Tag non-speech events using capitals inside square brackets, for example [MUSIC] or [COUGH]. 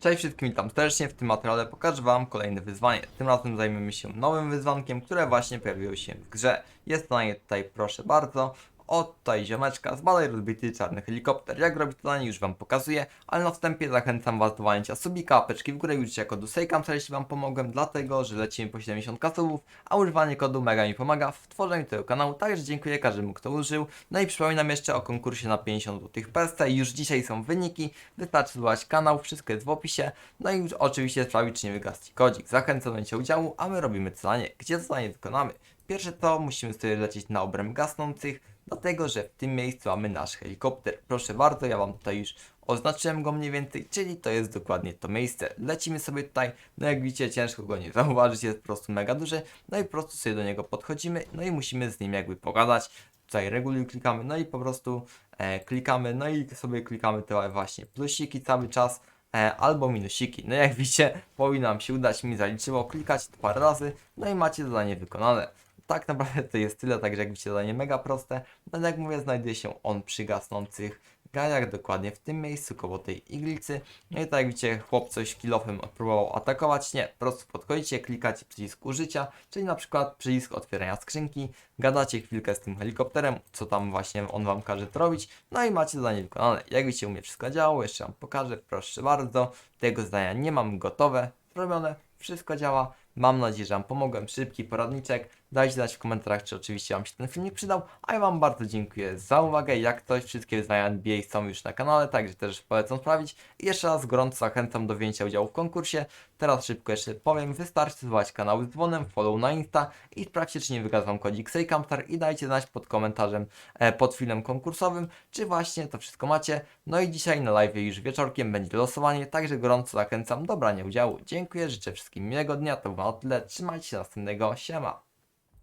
Cześć wszystkim, witam serdecznie. W tym materiale pokażę Wam kolejne wyzwanie. Tym razem zajmiemy się nowym wyzwankiem, które właśnie pojawiło się w grze. Jest to zadanie tutaj, proszę bardzo, od tutaj ziomeczka z balej rozbity czarny helikopter. Jak robić to zadanie już Wam pokazuję, ale na wstępie zachęcam Was do walnięcia subika, apeczki w górę już jako do Sejkam, jeśli Wam pomogłem, dlatego, że lecimy po 70 kasubów, a używanie kodu mega mi pomaga w tworzeniu tego kanału, także dziękuję każdemu, kto użył. No i przypominam jeszcze o konkursie na 50 zł PSC. Już dzisiaj są wyniki, wystarczy zdobywać kanał, wszystko jest w opisie. No i oczywiście sprawdzić, czy nie wygasł Ci kodzik. Zachęcam do udziału, a my robimy zadanie. Gdzie zadanie wykonamy? Pierwsze to musimy sobie lecieć na obręb gasnących, dlatego że w tym miejscu mamy nasz helikopter. Proszę bardzo, ja Wam tutaj już oznaczyłem go mniej więcej, czyli to jest dokładnie to miejsce. Lecimy sobie tutaj, no jak widzicie ciężko go nie zauważyć, jest po prostu mega duży, no i po prostu sobie do niego podchodzimy, no i musimy z nim jakby pogadać. Tutaj reguluj klikamy, no i po prostu e, klikamy, no i sobie klikamy te właśnie plusiki cały czas, e, albo minusiki. No jak widzicie, [LAUGHS] powinno nam się udać, mi zaliczyło klikać parę razy, no i macie zadanie wykonane. Tak naprawdę to jest tyle, także jak widzicie zadanie mega proste. No jak mówię, znajduje się on przy gasnących gajach, dokładnie w tym miejscu, koło tej iglicy. No i tak jak widzicie, chłop coś kilofem próbował atakować. Nie, po prostu podchodzicie, klikacie przycisk użycia, czyli na przykład przycisk otwierania skrzynki, gadacie chwilkę z tym helikopterem, co tam właśnie on wam każe to robić, no i macie zadanie wykonane. Jak widzicie, u mnie wszystko działało, jeszcze wam pokażę, proszę bardzo. Tego zadania nie mam gotowe, zrobione, wszystko działa. Mam nadzieję, że Wam pomogłem. Szybki poradniczek. Dajcie znać w komentarzach, czy oczywiście Wam się ten filmik przydał. A ja Wam bardzo dziękuję za uwagę. Jak ktoś, wszystkie wyzwania NBA są już na kanale, także też polecam sprawdzić. I jeszcze raz gorąco zachęcam do wzięcia udziału w konkursie. Teraz szybko jeszcze powiem, wystarczy zwołać kanał z dzwonem, follow na Insta i sprawdźcie, czy nie wygaz Wam kodzik Sejkamstar i dajcie znać pod komentarzem, e, pod filmem konkursowym, czy właśnie to wszystko macie. No i dzisiaj na live już wieczorkiem będzie losowanie, także gorąco zachęcam do brania udziału. Dziękuję, życzę wszystkim miłego dnia, to tyle, trzymajcie się następnego, siema.